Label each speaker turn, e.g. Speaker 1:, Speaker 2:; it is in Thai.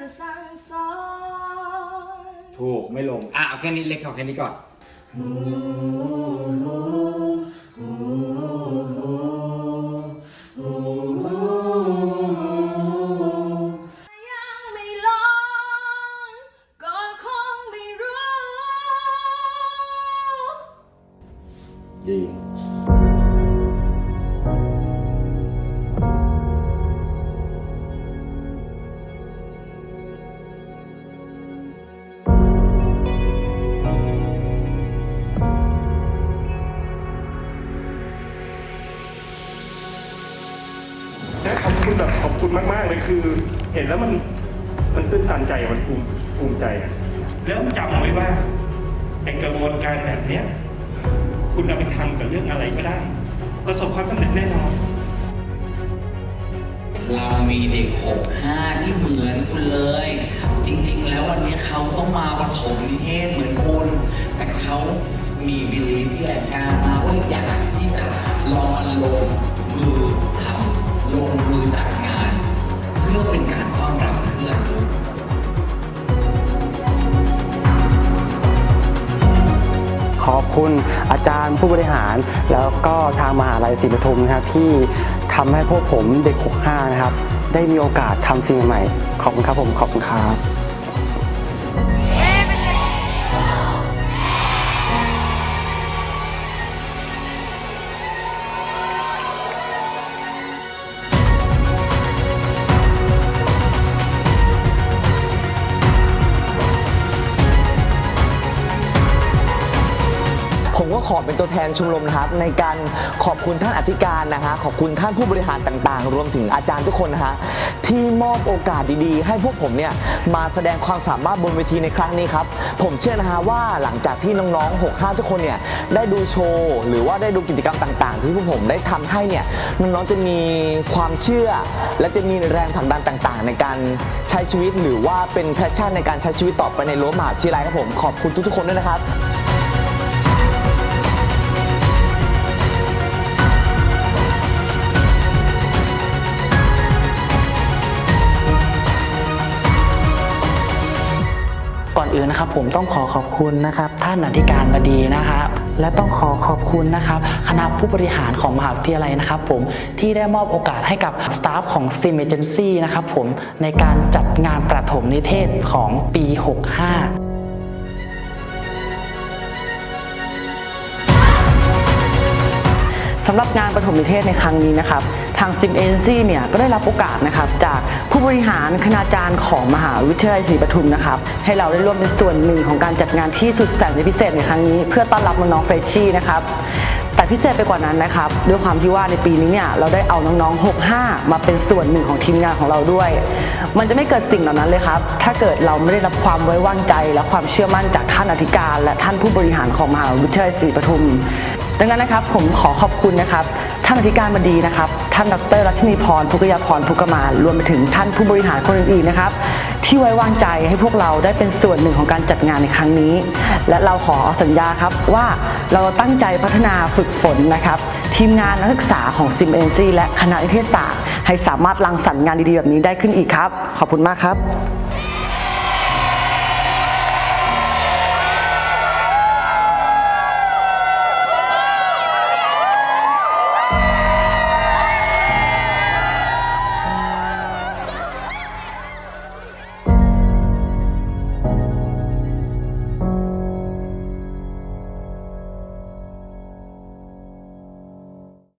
Speaker 1: จะสั่งสอน
Speaker 2: ถูกไม่ลง อะเอาแค่นี้เล็กเอาแค่นี้ก่อน
Speaker 1: ยังไม่ลองก็คงไม่รู้
Speaker 2: ดี
Speaker 3: นะขอบคุณแบบขอบคุณมาก ๆ เลยคือ เห็นแล้วมันมันตื้นตันใจมันภูมิภูมิใจอะแล้วจำไว้ว่าไอกระบวนการแบบเนี้ยคุณเอาไปทำกับเรื่องอะไรก็ได้ ประสบความสำเร็จแน่นอน
Speaker 4: เรามีเด็ก 65 ที่เหมือนคุณเลย จริง ๆ แล้ววันนี้เขาต้องมาประถมนิเทศเหมือนคุณ แต่เขามีบิลีที่แรงกล้ามากว่าอยากที่จะลองมาลงมือทำ ลงมือจัดงาน เพื่อเป็นการต้อนรับเพื่อน
Speaker 5: ขอบคุณอาจารย์ผู้บริหาร แล้วก็ทางมหาลัยศรีปทุมนะครับที่ทำให้พวกผมเด็ก 65 นะครับ ได้มีโอกาสทำสิ่งใหม่ ขอบคุณครับผม ขอบคุณครับ
Speaker 6: ขอเป็นตัวแทนชมรมนะครับในการขอบคุณท่านอธิการนะฮะขอบคุณท่านผู้บริหารต่างๆ รวมถึงอาจารย์ทุกคนนะฮะที่มอบโอกาสดีๆ ให้พวกผมเนี่ยมาแสดงความสามารถบนเวทีในครั้งนี้ครับผมเชื่อนะฮะว่าหลังจากที่น้องๆ 65 ทุกคนเนี่ยได้ดูโชว์ หรือว่าได้ดูกิจกรรมต่าง ๆ ที่พวกผมได้ทำให้เนี่ยน้องๆจะมีความเชื่อ และจะมีแรงผลักดันต่าง ๆ ในการใช้ชีวิตหรือว่าเป็นแพชชั่นในการใช้ชีวิตต่อไปในรั้วมหาวิทยาลัยครับผมขอบคุณทุกๆคนด้วยนะครับ
Speaker 7: นะครับ ผมต้องขอขอบคุณนะครับ ท่านอธิการบดีนะครับ และต้องขอขอบคุณนะครับ คณะผู้บริหารของมหาวิทยาลัยนะครับผมที่ได้มอบโอกาสให้กับสตาฟของ s i m a g e n c y นะครับผมในการจัดงานประถมนิเทศของปี 65
Speaker 8: สำหรับงานประถมนิเทศในครั้งนี้นะครับทางซิมเอ็นซีเนี่ยก็ได้รับโอกาสนะครับจากผู้บริหารคณาจารย์ของมหาวิทยาลัยศรีปทุมนะครับให้เราได้ร่วมเป็นส่วนหนึ่งของการจัดงานที่สุดแสนพิเศษในครั้งนี้ เพื่อต้อนรับน้องๆเฟรชชี่นะครับแต่พิเศษไปกว่านั้นนะครับด้วยความที่ว่าในปีนี้เนี่ยเราได้เอาน้องๆ 65 มาเป็นส่วนหนึ่งของทีมงานของเราด้วย มันจะไม่เกิดสิ่งเหล่านั้นเลยครับ ถ้าเกิดเราไม่ได้รับความไว้วางใจ และความเชื่อมั่นจากท่านอธิการ และท่านผู้บริหารของมหาวิทยาลัยศรีปทุม ดังนั้นนะครับผมขอขอบคุณนะครับท่านอธิการบดีนะครับ ท่านดรรัชนีพรภุกยาพรภุกมารวมไปถึงท่านผู้บริหารคนอื่นๆนะครับที่ไว้วางใจให้พวกเราได้เป็นส่วนหนึ่งของการจัดงานในครั้งนี้ และเราขอสัญญาครับว่าเราตั้งใจพัฒนาฝึกฝนนะครับ ทีมงานนักศึกษาของซิมเอ็นซีและคณะนิเทศศาสตร์ ให้สามารถรังสรรค์งานดีๆ แบบนี้ได้ขึ้นอีกครับ ขอบคุณมากครับ Thank you.